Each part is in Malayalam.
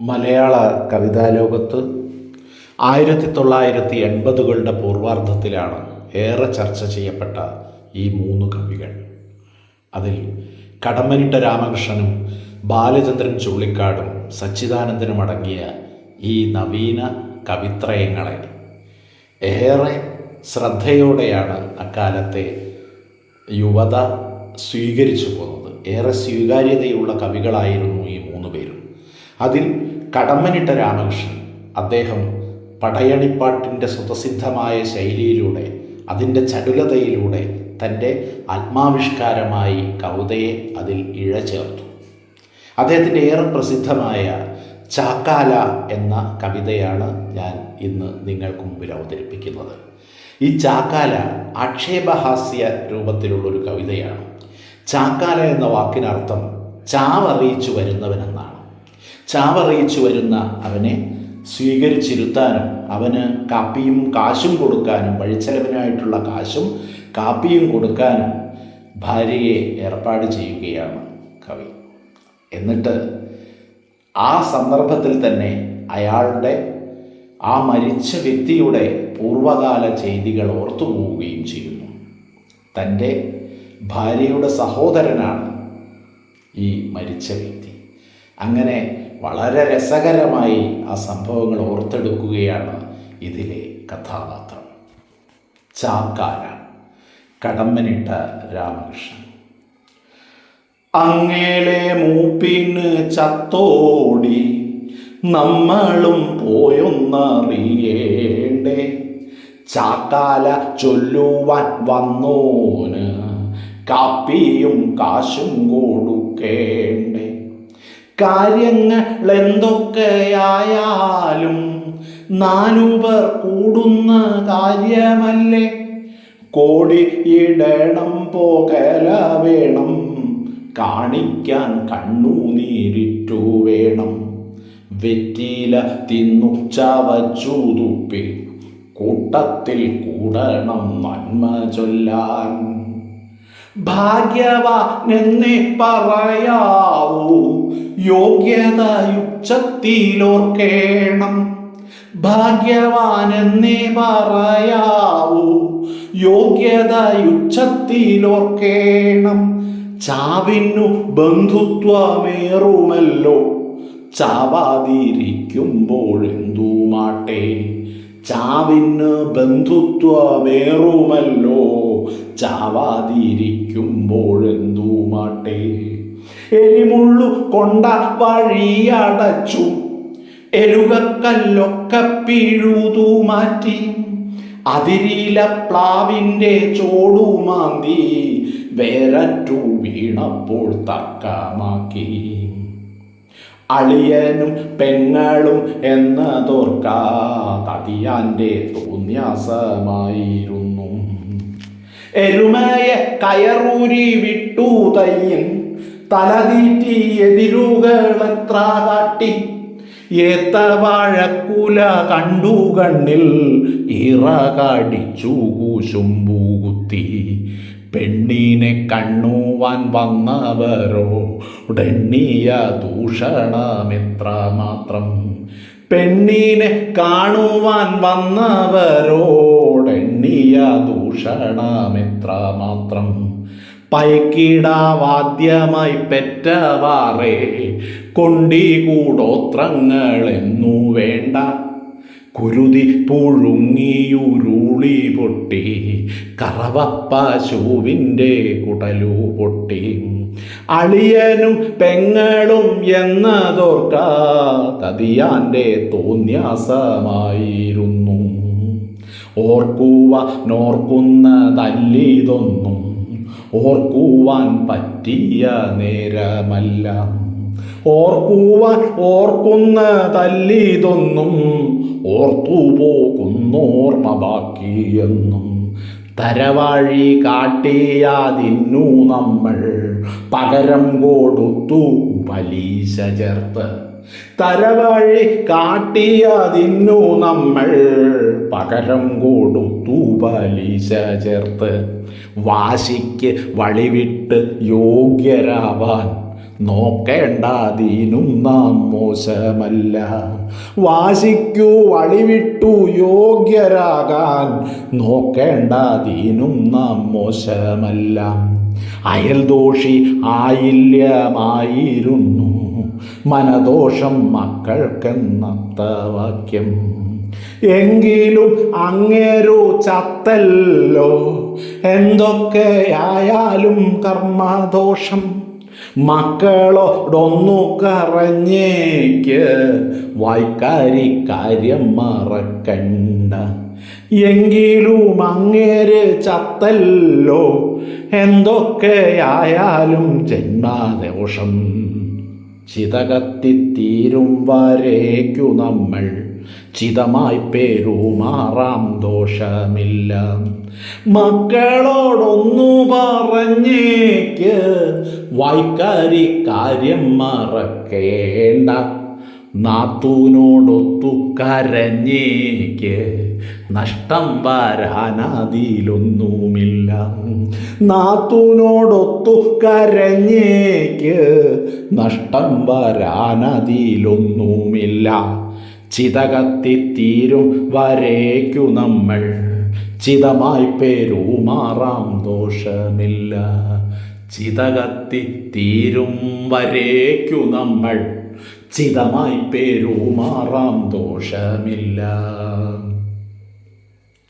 മലയാള കവിതാലോകത്ത് ആയിരത്തി തൊള്ളായിരത്തി എൺപതുകളുടെ പൂർവാർദ്ധത്തിലാണ് ഏറെ ചർച്ച ചെയ്യപ്പെട്ട ഈ മൂന്ന് കവികൾ. അതിൽ കടമ്മനിട്ട രാമകൃഷ്ണനും ബാലചന്ദ്രൻ ചുള്ളിക്കാടും സച്ചിദാനന്ദനും അടങ്ങിയ ഈ നവീന കവിത്രയങ്ങളെ ഏറെ ശ്രദ്ധയോടെയാണ് അക്കാലത്തെ യുവത സ്വീകരിച്ചു പോകുന്നത് ഏറെ സ്വീകാര്യതയുള്ള കവികളായിരുന്നു ഈ മൂന്ന് പേരും. അതിൽ കടമ്മനിട്ട രാമകൃഷ്ണൻ അദ്ദേഹം പടയണിപ്പാട്ടിന്റെ സ്വതസിദ്ധമായ ശൈലിയിലൂടെ അതിന്റെ ചടുലതയിലൂടെ തന്റെ ആത്മാവിഷ്കാരമായി കവിതയെ അതിൽ ഇഴചേർത്തു. അദ്ദേഹത്തിന്റെ ഏറെ പ്രസിദ്ധമായ ചാക്കാല എന്ന കവിതയാണ് ഞാൻ ഇന്ന് നിങ്ങൾക്ക് മുമ്പിൽ അവതരിപ്പിക്കുന്നത്. ഈ ചാക്കാല ആക്ഷേപഹാസ്യ രൂപത്തിലുള്ളൊരു കവിതയാണ്. ചാക്കാല എന്ന വാക്കിനർത്ഥം ചാവറിയിച്ചു വരുന്നവനെന്നാണ്. ചാവറിയിച്ചു വരുന്ന അവനെ സ്വീകരിച്ചിരുത്താനും അവന് കാപ്പിയും കാശും കൊടുക്കാനും വഴിച്ചെലവിനായിട്ടുള്ള കാശും കാപ്പിയും കൊടുക്കാനും ഭാര്യയെ ഏർപ്പാട് ചെയ്യുകയാണ് കവി. എന്നിട്ട് ആ സന്ദർഭത്തിൽ തന്നെ അയാളുടെ ആ മരിച്ച വ്യക്തിയുടെ പൂർവകാല ചെയ്തികൾ ഓർത്തു പോവുകയും ചെയ്യുന്നു. തന്റെ ഭാര്യയുടെ സഹോദരനാണ് ഈ മരിച്ച വ്യക്തി. അങ്ങനെ വളരെ രസകരമായി ആ സംഭവങ്ങൾ ഓർത്തെടുക്കുകയാണ് ഇതിലെ കഥാപാത്രം. ചാക്കാര കടമ്പനിട്ട രാമകൃഷ്ണൻ. അങ്ങേലെ മൂപ്പിന് ചത്തോടി നമ്മളും പോയൊന്നറിയേണ്ടേ? ചാക്കാല ചൊല്ലുവാൻ വന്നോന് കാപ്പിയും കാശും കൊടുക്കേണ്ടേ? കാര്യങ്ങൾ എന്തൊക്കെയായാലും നാനൂപർ കൂടുന്ന കാര്യമല്ലേ? കോടി ഇടണം പോകല വേണം. കാണിക്കാൻ കണ്ണുനീരിറ്റു വേണം. വെറ്റില തിന്നു ചവച്ചു തുപ്പി കൂട്ടത്തിൽ കൂടണം നന്മ ചൊല്ലാൻ. ഭാഗ്യവാനെന്നേ പറയാവൂ. യോഗ്യതയുച്ചത്തിലോർക്കേണം. ഭാഗ്യവാനെന്നേ പറയാവൂ. യോഗ്യതയുച്ചത്തിലോർക്കേണം. ചാവിനു ബന്ധുത്വമേറുമല്ലോ. ചാവാതിരിക്കുമ്പോഴെന്തു മാട്ടെ ചാവിന് ബന്ധുത്വമേറുമല്ലോ. ചാവാതിരിക്കുമ്പോഴെന്തു മാട്ടെ എലിമുള്ളു കൊണ്ട വഴിയടച്ചു എലുകക്കല്ലൊക്കെ പിഴുതു മാറ്റി അതിരീല പ്ലാവിന്റെ ചോടുമാന്തി. വേററ്റു വീണപ്പോൾ തക്കമാക്കി അളിയനും പെങ്ങളും എന്നതോർക്കാതിയാന്റെ തോന്യാസമായിരുന്നു എരുമയെ കയറൂരി വിട്ടു തയ്യൻ. തലതീറ്റി എതിരുകളെത്ര കാട്ടി ഏത്ത വാഴക്കുല കണ്ടു കണ്ണിൽ ഇറ കാടിച്ചു കൂശുമ്പൂകുത്തി പെണ്ണിനെ കണ്ണുവാൻ വന്നവരോ? ഉടനീയ ദൂഷണമെത്ര മാത്രം പെണ്ണിനെ കാണുവാൻ വന്നവരോടെണ്ണിയ ദൂഷണമെത്ര മാത്രം പൈക്കിടാവാദ്യമായി പെറ്റവാറേ കൊണ്ടികൂടോത്രങ്ങളെന്നു വേണ്ട. കുരുതി പുഴുങ്ങിയുരുളി പൊട്ടി കറവപ്പശുവിന്റെ കുടലു പൊട്ടി. അളിയനും പെങ്ങളും എന്നതോർക്കാതിയാന്റെ തോന്യാസമായിരുന്നു. ഓർക്കുവ നോർക്കുന്നതല്ലിതൊന്നും ഓർക്കുവാൻ പറ്റിയ നേരമല്ല. ഓർക്കുവാൻ ഓർക്കുന്നതല്ലിതൊന്നും ഓർത്തുപോകുന്നോർമ്മ ബാക്കിയെന്നും തരവാഴി കാട്ടിയാതിന്നു നമ്മൾ പകരം കൊടുത്തു പലീശ ചേർത്ത്. തരവഴി കാട്ടിയാതിന്നു നമ്മൾ പകരം കൊടുത്തു പലിശ ചേർത്ത്. വാശിക്ക് വഴിവിട്ട് യോഗ്യരാവാൻ നോക്കേണ്ടതിനും നാം മോശമല്ല. വാശിക്കു വഴിവിട്ടു യോഗ്യരാകാൻ നോക്കേണ്ടതിനും നാം മോശമല്ല. അയൽദോഷി ആയില്യമായിരുന്നു. മനദോഷം മക്കൾക്കെന്നത്ത വാക്യം. എങ്കിലും അങ്ങേരു ചത്തല്ലോ. എന്തൊക്കെയായാലും കർമ്മദോഷം. മക്കളോടൊന്നു കറഞ്ഞേക്ക് വായ്ക്കാരി കാര്യം മറക്കണ്ട. എങ്കിലും അങ്ങേര് ചത്തല്ലോ. എന്തൊക്കെയായാലും ജന്മാദോഷം. ചിതകത്തിത്തീരും വരേക്കു നമ്മൾ. ചിതമായി പേരുമാറാം ദോഷമില്ല. മക്കളോടൊന്നു പറഞ്ഞേക്ക് വൈകാരി കാര്യം മറക്കേണ്ട. നാത്തൂനോടൊത്തു കരഞ്ഞേക്ക് നഷ്ടം വരാനതിലൊന്നുമില്ല. നാത്തൂനോടൊത്തു കരഞ്ഞേക്ക് നഷ്ടം വരാനതിലൊന്നുമില്ല. ചിതകത്തിത്തീരും വരേക്കു നമ്മൾ. ചിതമായി പേരുമാറാം ദോഷമില്ല. ചിതകത്തിത്തീരും വരേക്കു നമ്മൾ. ചിതമായി പേരുമാറാം ദോഷമില്ല.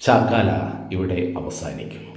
ചാക്കാല ഇവിടെ അവസാനിക്കും